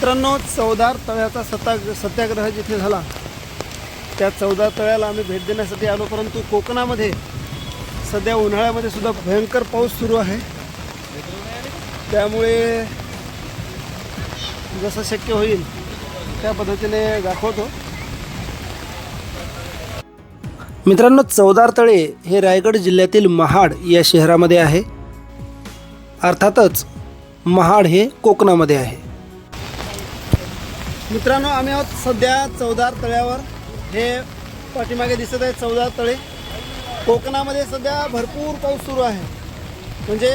मित्रांनो चौदार तळ्याचा सत्ता सत्याग्रह जिथे झाला त्या चौदार तळ्याला आम्ही भेट देण्यासाठी आलो परंतु कोकणामध्ये सध्या उन्हाळ्यामध्ये सुद्धा भयंकर पाऊस सुरू आहे. त्यामुळे जसं शक्य होईल त्या पद्धतीने दाखवतो. मित्रांनो चौदार तळे हे रायगड जिल्ह्यातील महाड या शहरामध्ये आहे. अर्थातच महाड हे कोकणामध्ये आहे. मित्रांनो आम्ही आहोत सध्या चौदार तळ्यावर. हे पाठीमागे दिसत आहे चौदार तळे. कोकणामध्ये सध्या भरपूर पाऊस सुरू आहे. म्हणजे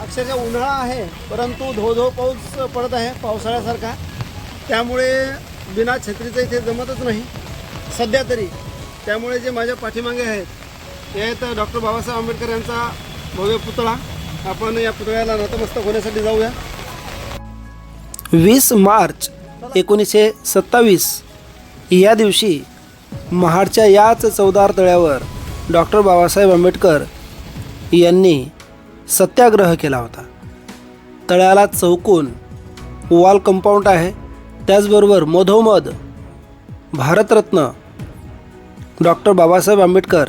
अक्षरशः उन्हाळा आहे परंतु धो धो पाऊस पडत आहे पावसाळ्यासारखा. त्यामुळे बिना छत्रीचं इथे जमतच नाही. सध्या तरी. त्यामुळे जे माझ्या पाठीमागे आहेत ते आहेत डॉक्टर बाबासाहेब आंबेडकर यांचा भव्य पुतळा. आपण या पुतळ्याला नतमस्तक होण्यासाठी जाऊया. वीस मार्च एकोणीसशे सत्तावीस या दिवशी महाडच्या याच चौदार तळ्यावर डॉक्टर बाबासाहेब आंबेडकर यांनी सत्याग्रह केला होता. तळ्याला चौकोन वॉल कंपाऊंड आहे. त्याचबरोबर मधोमध भारतरत्न डॉक्टर बाबासाहेब आंबेडकर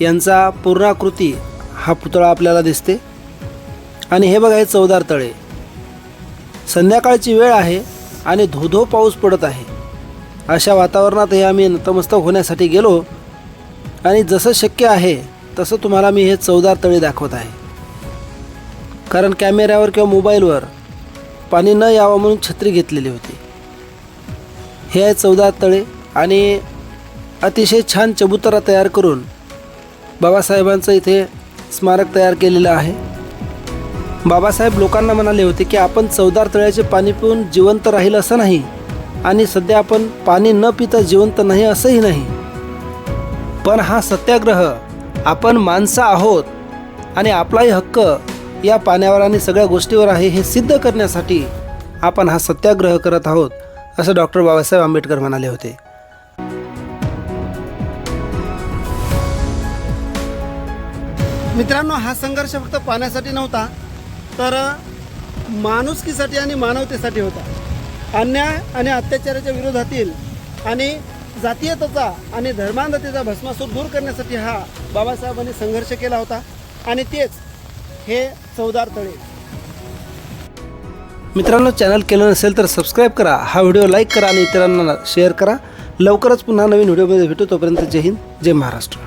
यांचा पूर्णाकृती हा पुतळा आपल्याला दिसते. आणि हे बघा हे चौदार तळे. संध्याकाळची वेळ आहे. आणि धोधो पाऊस पडत आहे. अशा वातावरणात हे आम्ही नतमस्तक होण्यासाठी गेलो आणि जसं शक्य आहे तसं तुम्हाला मी हे चौदार तळे दाखवत आहे. कारण कॅमेऱ्यावर किंवा मोबाईलवर पाणी न यावं म्हणून छत्री घेतलेली होती. हे आहे चौदार तळे आणि अतिशय छान चबुतरा तयार करून बाबासाहेबांचं इथे स्मारक तयार केलेलं आहे. बाबासाहेब लोकांना म्हणाले होते की आपण चौदार तळ्याचे पाणी पिऊन जिवंत राहील असं नाही. आणि सध्या आपण पाणी न पिता जिवंत नाही असंही नाही. पण हा सत्याग्रह आपण माणसं आहोत आणि आपलाही हक्क या पाण्यावर आणि सगळ्या गोष्टीवर आहे हे सिद्ध करण्यासाठी आपण हा सत्याग्रह करत आहोत असं डॉक्टर बाबासाहेब आंबेडकर म्हणाले होते. मित्रांनो हा संघर्ष फक्त पाण्यासाठी नव्हता तर माणुसकीसाठी आणि मानवतेसाठी होता. अन्याय आणि अत्याचाराच्या विरोधातील आणि जातीयतेचा आणि धर्मांधतेचा भस्मासूर दूर करण्यासाठी हा बाबासाहेबांनी संघर्ष केला होता. आणि तेच हे चौदार तळे. मित्रांनो चॅनल केलं नसेल तर सबस्क्राईब करा. हा व्हिडिओ लाईक करा आणि इतरांना शेअर करा. लवकरच पुन्हा नवीन व्हिडिओमध्ये भेटू. तोपर्यंत जय हिंद जय महाराष्ट्र.